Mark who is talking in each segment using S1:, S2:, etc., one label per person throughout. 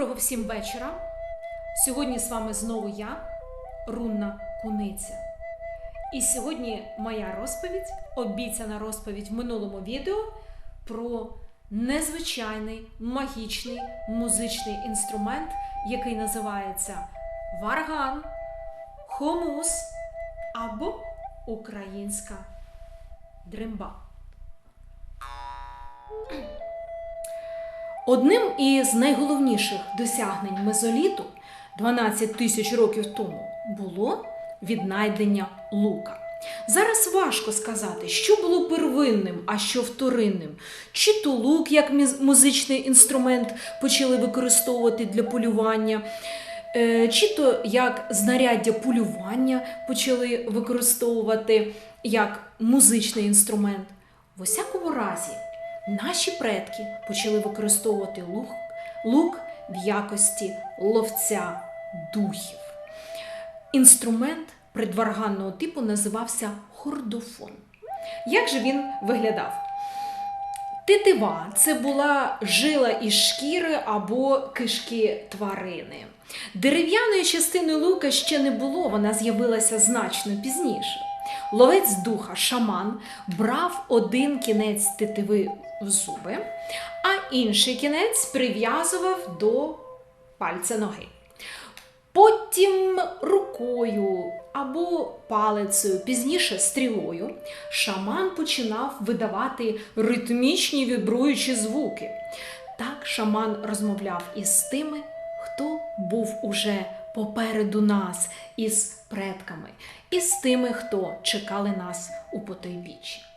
S1: Доброго всім вечора. Сьогодні з вами знову я, Рунна Куниця. І сьогодні моя розповідь, обіцяна розповідь в минулому відео про незвичайний магічний музичний інструмент, який називається варган, хомус або українська дримба. Одним із найголовніших досягнень мезоліту 12 тисяч років тому було віднайдення лука. Зараз важко сказати, що було первинним, а що вторинним. Чи то лук як музичний інструмент почали використовувати для полювання, е, чи то як знаряддя полювання почали використовувати як музичний інструмент. В усякому разі, наші предки почали використовувати лук, лук в якості ловця духів. Інструмент предварганного типу називався хордофон. Як же він виглядав? Тетива це була жила із шкіри або кишки тварини. Дерев'яної частини лука ще не було, вона з'явилася значно пізніше. Ловець духа, шаман, брав один кінець тетиви в зуби, а інший кінець прив'язував до пальця ноги. Потім рукою або палицею, пізніше стрілою, шаман починав видавати ритмічні вібруючі звуки. Так шаман розмовляв із тими, хто був уже попереду нас, із предками, і з тими, хто чекали нас у потойбіччі.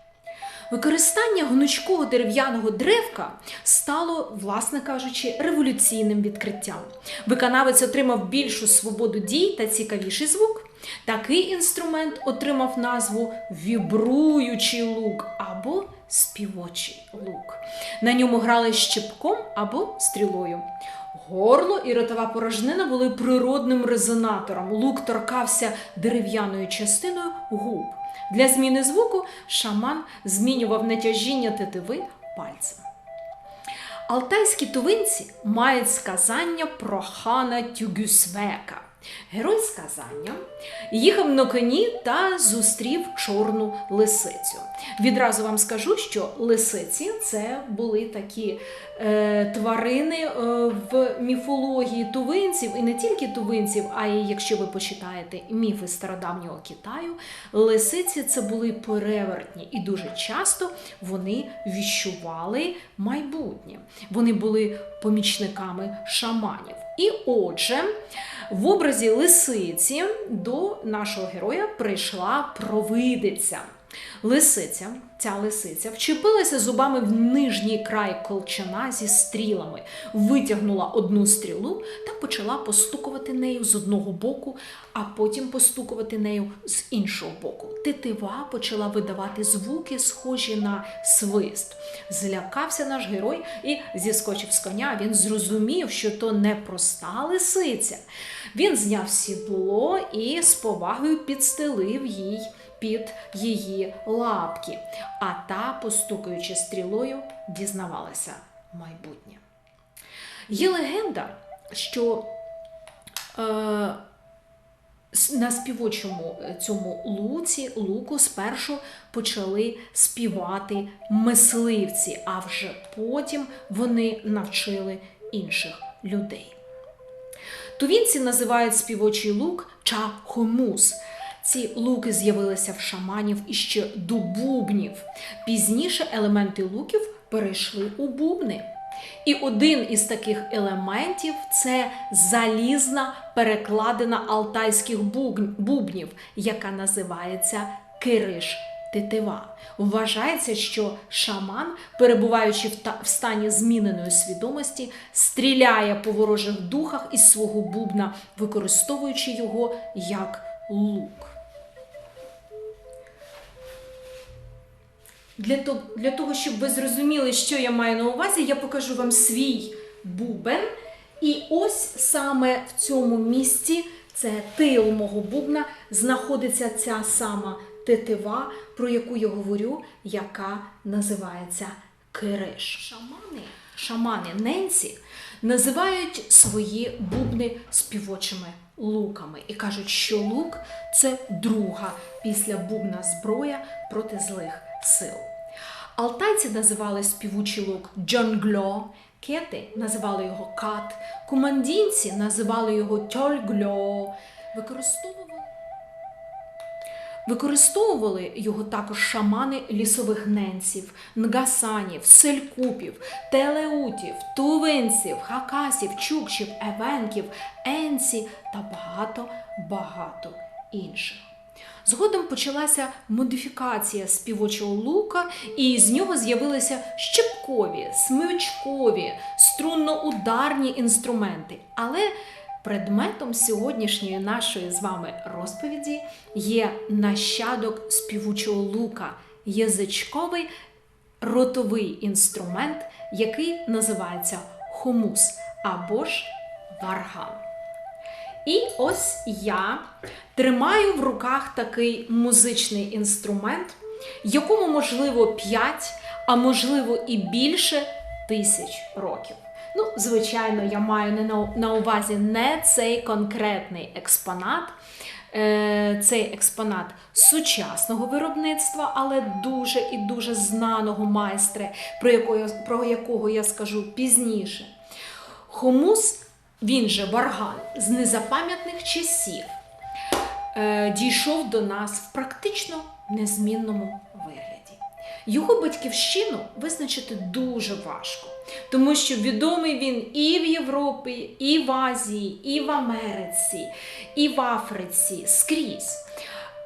S1: Використання гнучкого дерев'яного древка стало, власне кажучи, революційним відкриттям. Виконавець отримав більшу свободу дій та цікавіший звук. Такий інструмент отримав назву вібруючий лук або співочий лук. На ньому грали щепком або стрілою. Горло і ротова порожнина були природним резонатором. Лук торкався дерев'яною частиною губ. Для зміни звуку шаман змінював натяжіння тетиви пальцем. Алтайські тувинці мають сказання про хана Тюгюсвека. Герой сказання їхав на коні та зустрів чорну лисицю. Відразу вам скажу, що лисиці це були такі е, тварини е, в міфології тувинців, і не тільки тувинців, а й якщо ви почитаєте міфи стародавнього Китаю, лисиці це були перевертні, і дуже часто вони віщували майбутнє. Вони були помічниками шаманів. І отже, в образі лисиці до нашого героя прийшла провидиця. Лисиця, ця лисиця, вчепилася зубами в нижній край колчана зі стрілами, витягнула одну стрілу та почала постукувати нею з одного боку, а потім постукувати нею з іншого боку. Тетива почала видавати звуки, схожі на свист. Злякався наш герой і зіскочив з коня. Він зрозумів, що то не проста лисиця. Він зняв сідло і з повагою підстелив їй під її лапки, а та, постукаючи стрілою, дізнавалася майбутнє. Є легенда, що е, на співочому е, цьому луці, луку спершу почали співати мисливці, а вже потім вони навчили інших людей. Тувінці називають співочий лук чахомус. Ці луки з'явилися в шаманів іще до бубнів. Пізніше елементи луків перейшли у бубни. І один із таких елементів це залізна перекладина алтайських бубнів, яка називається кириш тетива. Вважається, що шаман, перебуваючи в стані зміненої свідомості, стріляє по ворожих духах із свого бубна, використовуючи його як лук. Для того, для того, щоб ви зрозуміли, що я маю на увазі, я покажу вам свій бубен. І ось саме в цьому місці, це тил мого бубна, знаходиться ця сама тетива, про яку я говорю, яка називається кириш. Шамани шамани Ненці називають свої бубни співочими луками і кажуть, що лук це друга після бубна зброя проти злих сил. Алтайці називали співучий лук джонгло, кети називали його кат, кумандінці називали його тьольгльо. Використовували його також шамани лісових ненців, нгасанів, селькупів, телеутів, тувинців, хакасів, чукчів, евенків, енці та багато-багато інших. Згодом почалася модифікація співочого лука, і з нього з'явилися щепкові, смичкові, струнно-ударні інструменти. Але Предметом сьогоднішньої нашої з вами розповіді є нащадок співучого лука, язичковий ротовий інструмент, який називається хомус або ж варган. І ось я тримаю в руках такий музичний інструмент, якому можливо 5, а можливо і більше тисяч років. Ну, звичайно, я маю на увазі не цей конкретний експонат. Е, цей експонат сучасного виробництва, але дуже і дуже знаного майстра, про якого, про якого я скажу пізніше. Хомус, він же варган, з незапам'ятних часів е, дійшов до нас в практично незмінному вигляді. Його батьківщину визначити дуже важко, тому що відомий він і в Європі, і в Азії, і в Америці, і в Африці скрізь.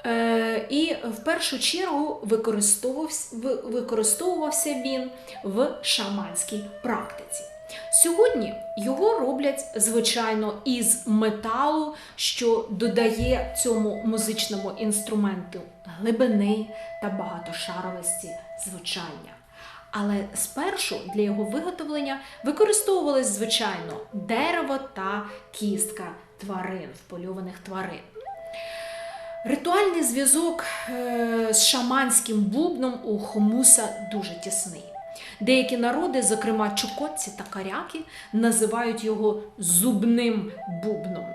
S1: Е, І в першу чергу використовувався, використовувався він в шаманській практиці. Сьогодні його роблять, звичайно, із металу, що додає цьому музичному інструменту глибини та багатошаровості звучання. Але спершу для його виготовлення використовувалось, звичайно, дерево та кістка тварин, впольованих тварин. Ритуальний зв'язок е, з шаманським бубном у хомуса дуже тісний. Деякі народи, зокрема чукотці та каряки, називають його зубним бубном.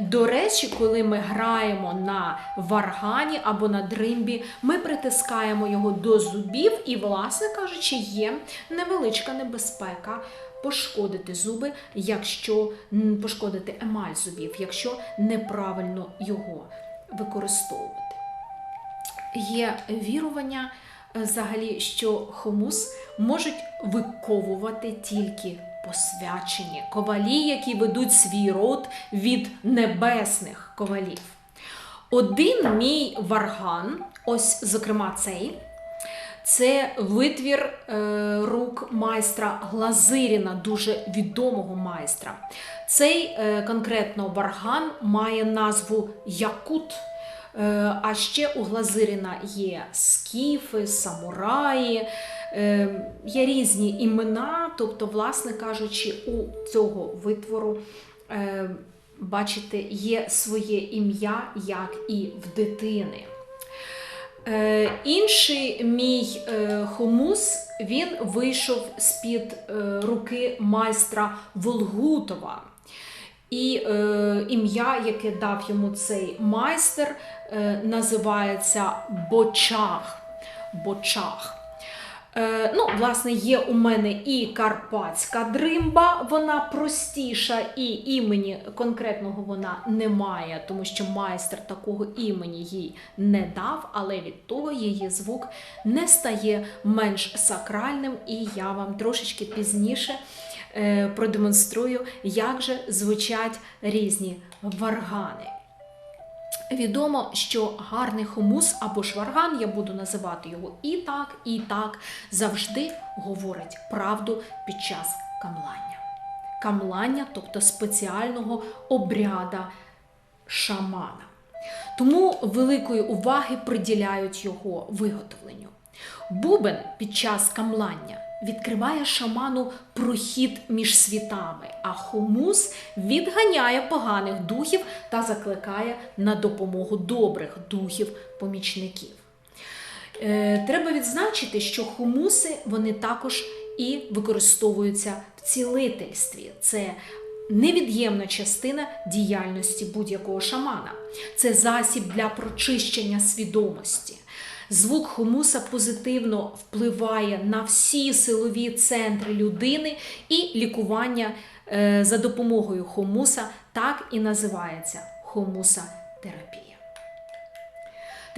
S1: До речі, коли ми граємо на варгані або на дримбі, ми притискаємо його до зубів і, власне кажучи, є невеличка небезпека пошкодити зуби, якщо пошкодити емаль зубів, якщо неправильно його використовувати. Є вірування взагалі, що хомус можуть виковувати тільки посвячені ковалі, які ведуть свій род від небесних ковалів. Один мій варган, ось, зокрема, цей. Це витвір е, рук майстра Глазиріна, дуже відомого майстра. Цей е, конкретно варган має назву Якут. Е, а ще у Глазиріна є скіфи, самураї, е, є різні імена, тобто, власне кажучи, у цього витвору, е, бачите, є своє ім'я, як і в дитини. Інший мій хомус він вийшов з-під руки майстра Волгутова. І е, ім'я, яке дав йому цей майстер, е, називається Бочаг. Бочаг. Е, ну, Власне, є у мене і карпатська дримба, вона простіша, і імені конкретного вона не має, тому що майстер такого імені їй не дав, але від того її звук не стає менш сакральним, і я вам трошечки пізніше. Е, продемонструю, як же звучать різні варгани. Відомо, що гарний хомус або шварган, я буду називати його і так, і так, завжди говорить правду під час камлання. Камлання, тобто спеціального обряда шамана. Тому великої уваги приділяють його виготовленню. Бубен під час камлання відкриває шаману прохід між світами, а хомус відганяє поганих духів та закликає на допомогу добрих духів-помічників. Е, треба відзначити, що хумуси вони також і використовуються в цілительстві. Це невід'ємна частина діяльності будь-якого шамана. Це засіб для прочищення свідомості. Звук хумуса позитивно впливає на всі силові центри людини, і лікування е, за допомогою хумуса так і називається хумусатерапія.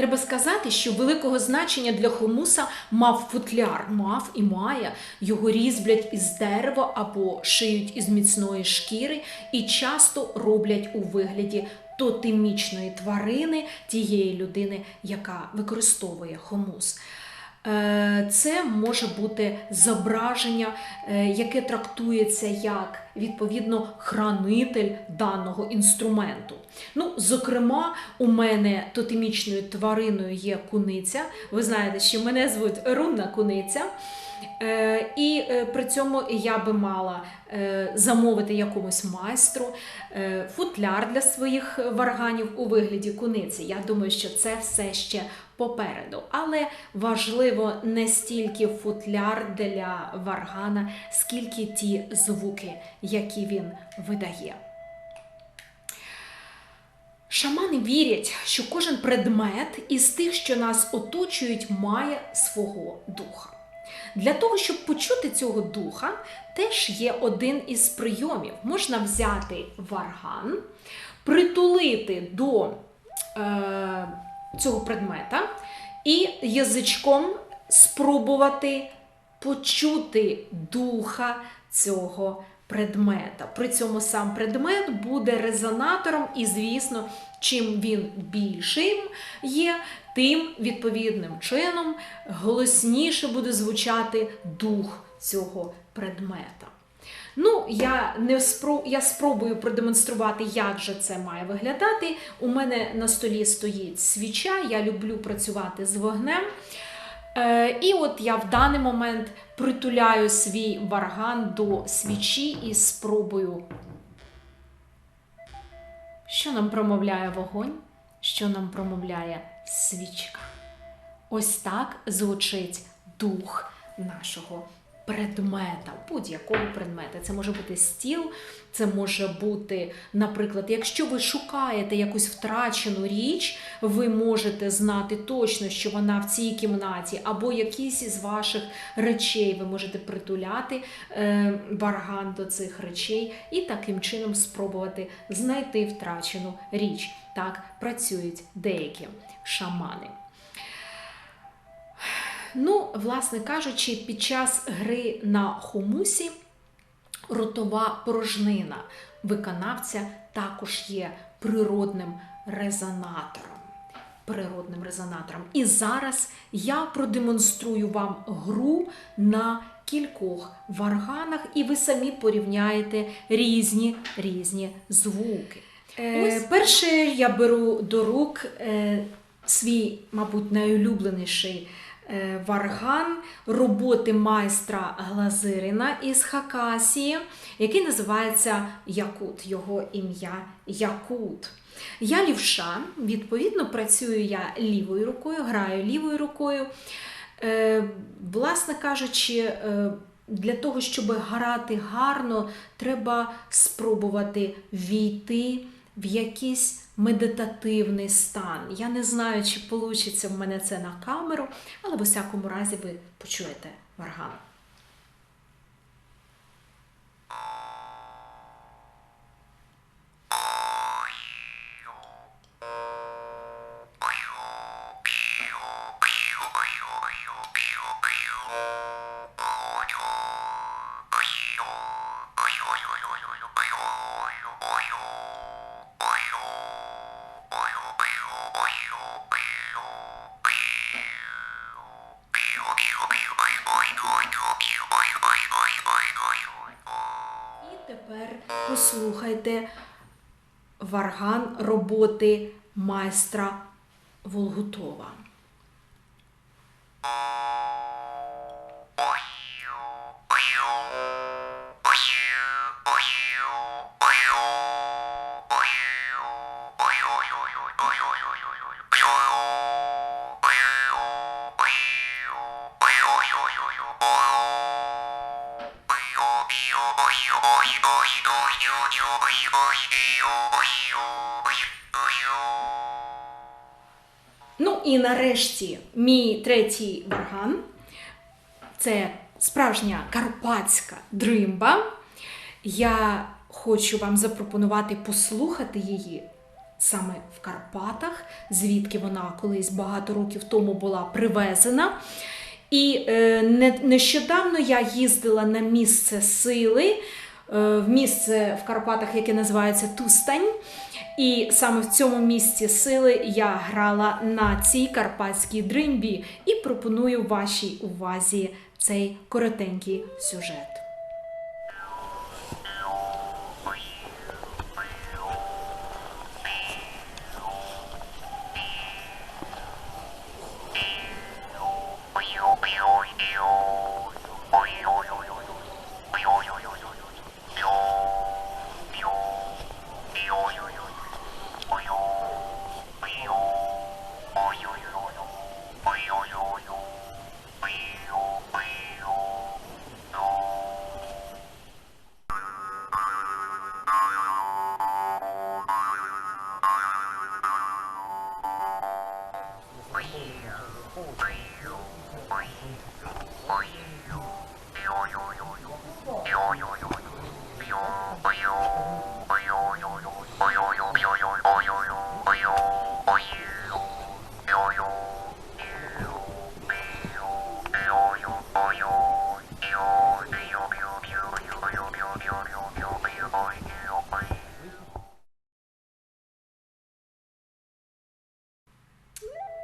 S1: Треба сказати, що великого значення для хумуса мав футляр, мав і має. Його різблять із дерева або шиють із міцної шкіри і часто роблять у вигляді тотемічної тварини тієї людини, яка використовує хумус. Е, це може бути зображення, е, яке трактується як відповідно хранитель даного інструменту. Ну, Зокрема, у мене тотемічною твариною є куниця. Ви знаєте, що мене звуть рунна куниця. Е, і при цьому я би мала замовити якомусь майстру футляр для своїх варганів у вигляді куниці. Я думаю, що це все ще попереду. Але важливо не стільки футляр для варгана, скільки ті звуки, які він видає. Шамани вірять, що кожен предмет із тих, що нас оточують, має свого духа. Для того, щоб почути цього духа, теж є один із прийомів. Можна взяти варган, притулити до е, цього предмета і язичком спробувати почути духа цього предмета. При цьому сам предмет буде резонатором, і, звісно, чим він більшим є, тим відповідним чином голосніше буде звучати дух цього предмета. Ну, я не спро... я спробую продемонструвати, як же це має виглядати. У мене на столі стоїть свіча, я люблю працювати з вогнем. Е, І от я в даний момент притуляю свій варган до свічі і спробую, що нам промовляє вогонь, що нам промовляє свічка. Ось так звучить дух нашого предмета, будь-якого предмета. Це може бути стіл, це може бути, наприклад, якщо ви шукаєте якусь втрачену річ, ви можете знати точно, що вона в цій кімнаті, або якісь із ваших речей ви можете притуляти е, барган до цих речей і таким чином спробувати знайти втрачену річ. Так працюють деякі шамани. Ну, власне кажучи, під час гри на хумусі ротова порожнина виконавця також є природним резонатором. Природним резонатором. І зараз я продемонструю вам гру на кількох варганах, і ви самі порівняєте різні різні звуки. Е, Перше я беру до рук е, свій, мабуть, найулюбленіший варган роботи майстра Глазирина із Хакасії, який називається Якут, його ім'я Якут. Я лівша, відповідно, працюю я лівою рукою, граю лівою рукою. Е, власне кажучи, е, для того, щоб грати гарно, треба спробувати війти в якийсь медитативний стан. Я не знаю, чи вийде в мене це на камеру, але в усякому разі ви почуєте варган. Послухайте варган роботи майстра Волгутова. Ну і нарешті мій третій барган. Це справжня карпатська дримба. Я хочу вам запропонувати послухати її саме в Карпатах, звідки вона колись багато років тому була привезена. І е, нещодавно я їздила на місце сили в місце в Карпатах, яке називається Тустань. І саме в цьому місці сили я грала на цій карпатській дримбі і пропоную вашій увазі цей коротенький сюжет.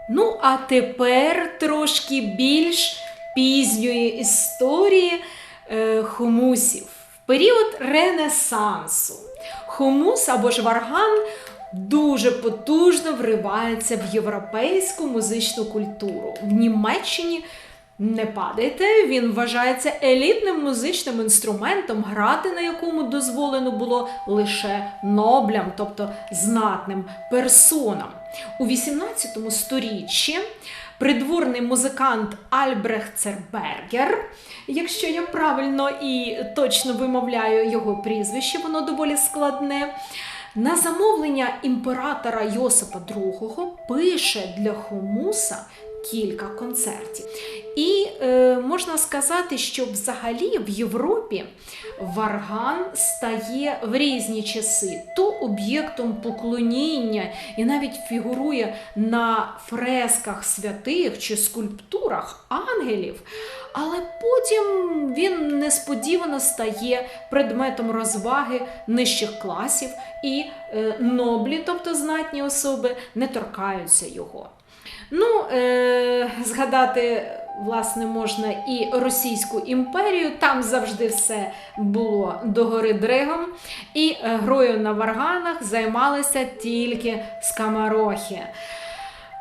S1: Ну, а тепер трошки більш пізньої історії е, хумусів. В період Ренесансу хумус або ж варган дуже потужно вривається в європейську музичну культуру. В Німеччині не падайте, він вважається елітним музичним інструментом, грати на якому дозволено було лише ноблям, тобто знатним персонам. У 18 сторіччі придворний музикант Альбрехт Цербергер, якщо я правильно і точно вимовляю його прізвище, воно доволі складне. На замовлення імператора Йосипа II пише для хумуса кілька концертів. І е, можна сказати, що взагалі в Європі варган стає в різні часи то об'єктом поклоніння і навіть фігурує на фресках святих чи скульптурах ангелів. Але потім він несподівано стає предметом розваги нижчих класів, і е, ноблі, тобто знатні особи, не торкаються його. Ну, е, згадати, власне, можна і Російську імперію, там завжди все було догори дригом. І е, грою на варганах займалися тільки скамарохи.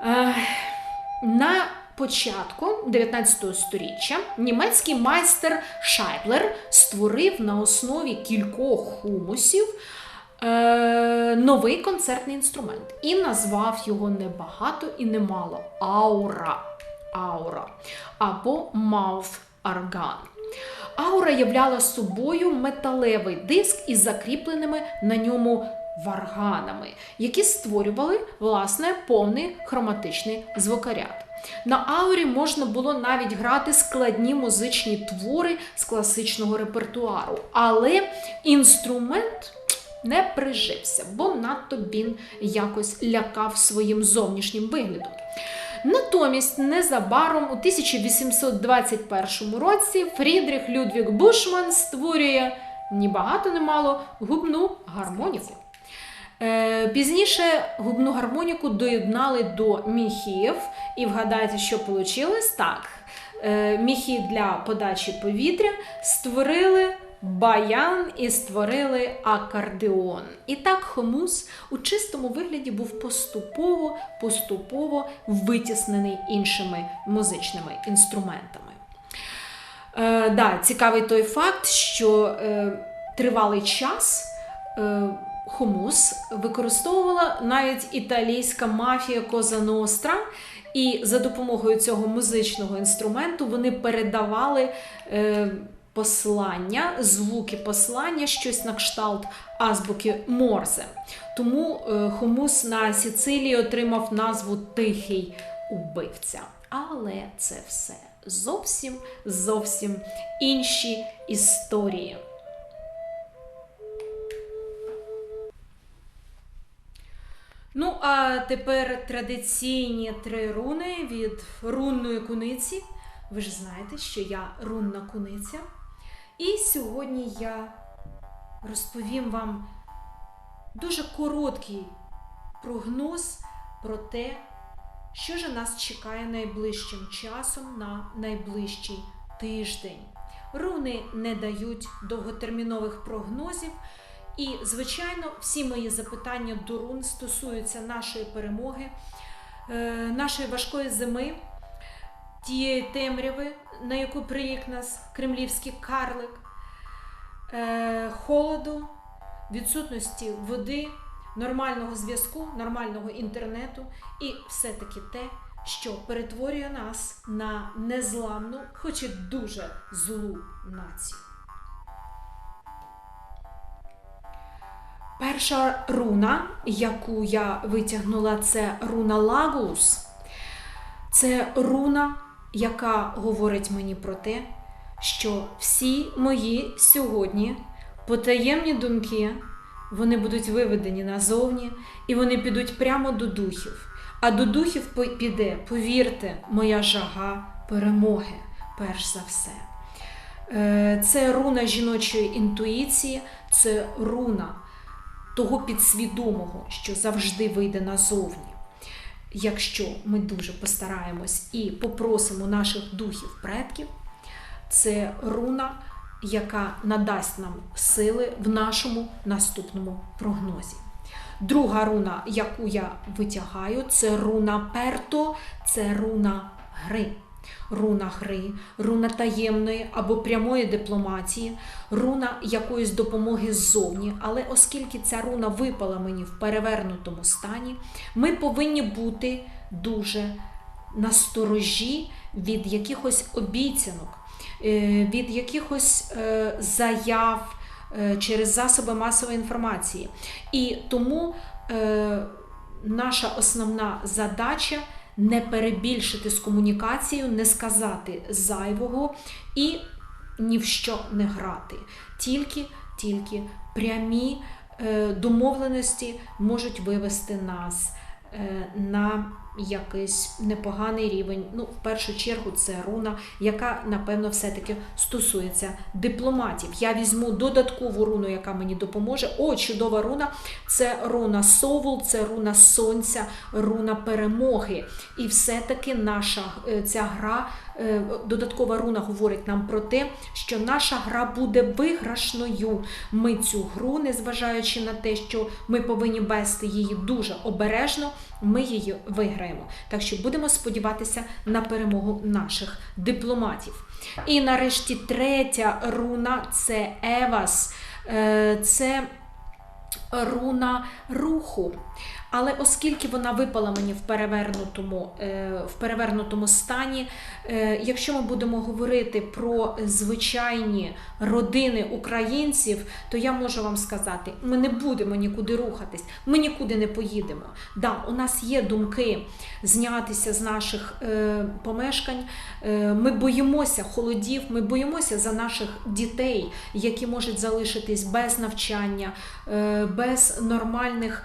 S1: Е, на початку 19 століття німецький майстер Шайблер створив на основі кількох хумусів е, новий концертний інструмент і назвав його не багато і не мало аура. Аура або mouth орган. Аура являла собою металевий диск із закріпленими на ньому варганами, які створювали власне повний хроматичний звукоряд. На аурі можна було навіть грати складні музичні твори з класичного репертуару, але інструмент не прижився, бо надто він якось лякав своїм зовнішнім виглядом. Натомість, незабаром у 1821 році Фрідріх Людвіг Бушман створює ні багато не мало губну гармоніку. Е, Пізніше губну гармоніку доєднали до міхів, і вгадайте, що вийшло? Так, е, міхи для подачі повітря створили баян і створили акордеон. І так хомус у чистому вигляді був поступово поступово витіснений іншими музичними інструментами. Е, да, Цікавий той факт, що е, тривалий час. Е, Хумус використовувала навіть італійська мафія Коза Ностра, і за допомогою цього музичного інструменту вони передавали е, послання, звуки послання, щось на кшталт азбуки Морзе. Тому е, хумус на Сіцилії отримав назву Тихий убивця. Але це все зовсім зовсім інші історії. Ну, а тепер традиційні три руни від рунної куниці. Ви ж знаєте, що я рунна куниця. І сьогодні я розповім вам дуже короткий прогноз про те, що ж нас чекає найближчим часом на найближчий тиждень. Руни не дають довготермінових прогнозів. І, звичайно, всі мої запитання до рун стосуються нашої перемоги, е, нашої важкої зими, тієї темряви, на яку прирік нас кремлівський карлик, е, холоду, відсутності води, нормального зв'язку, нормального інтернету і все-таки те, що перетворює нас на незламну, хоч і дуже злу націю. Перша руна, яку я витягнула, це руна Лагус. Це руна, яка говорить мені про те, що всі мої сьогодні потаємні думки вони будуть виведені назовні, і вони підуть прямо до духів. А до духів піде, повірте, моя жага перемоги, перш за все. Е, це руна жіночої інтуїції, це руна того підсвідомого, що завжди вийде назовні. Якщо ми дуже постараємось і попросимо наших духів предків, це руна, яка надасть нам сили в нашому наступному прогнозі. Друга руна, яку я витягаю, це руна перто, це руна гри руна гри, руна таємної або прямої дипломатії, руна якоїсь допомоги ззовні. Але оскільки ця руна випала мені в перевернутому стані, ми повинні бути дуже насторожі від якихось обіцянок, е, від якихось е, заяв е, через засоби масової інформації. І тому наша основна задача не перебільшити з комунікацією, не сказати зайвого і ні в що не грати. Тільки, Тільки прямі е, домовленості можуть вивести нас е, на якийсь непоганий рівень. Ну, в першу чергу, це руна, яка, напевно, все-таки стосується дипломатів. Я візьму додаткову руну, яка мені допоможе. О, чудова руна! Це руна Совул, це руна Сонця, руна перемоги. І все-таки наша е, ця гра додаткова руна говорить нам про те, що наша гра буде виграшною. Ми цю гру, незважаючи на те, що ми повинні вести її дуже обережно, ми її виграємо. Так що будемо сподіватися на перемогу наших дипломатів. І нарешті третя руна це Евас. Е, це руна руху. Але оскільки вона випала мені в перевернутому е, в перевернутому стані, е, якщо ми будемо говорити про звичайні родини українців, то я можу вам сказати, ми не будемо нікуди рухатись, ми нікуди не поїдемо. Да, у нас є думки знятися з наших е, помешкань. Ми боїмося холодів, ми боїмося за наших дітей, які можуть залишитись без навчання, без нормальних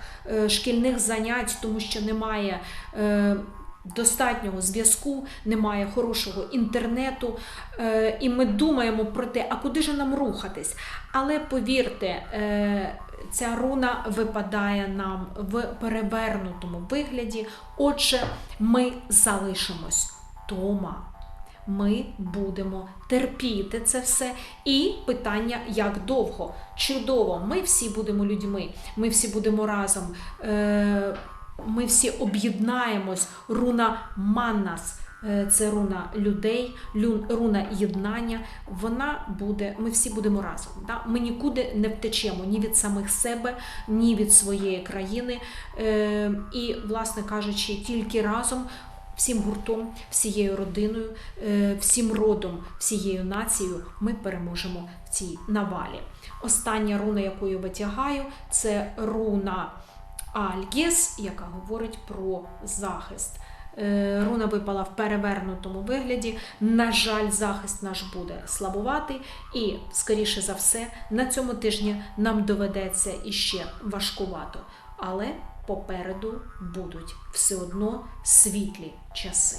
S1: шкільних занять, тому що немає е, достатнього зв'язку, немає хорошого інтернету. Е, і ми думаємо про те, а куди ж нам рухатись. Але повірте, е, ця руна випадає нам в перевернутому вигляді. Отже, ми залишимось вдома ми будемо терпіти це все. І питання, як довго? Чудово, ми всі будемо людьми, ми всі будемо разом. Е, ми всі об'єднаємось. Руна Маннас. Е, це руна людей, руна єднання. Вона буде, ми всі будемо разом. Да? Ми нікуди не втечемо ні від самих себе, ні від своєї країни. Е, і, власне кажучи, тільки разом всім гуртом, всією родиною, е, всім родом, всією нацією ми переможемо в цій навалі. Остання руна, яку я витягаю, це руна Альгіс, яка говорить про захист. Е, Руна випала в перевернутому вигляді. На жаль, захист наш буде слабуватий, і, скоріше за все, на цьому тижні нам доведеться іще важкувато. Але попереду будуть все одно світлі часи.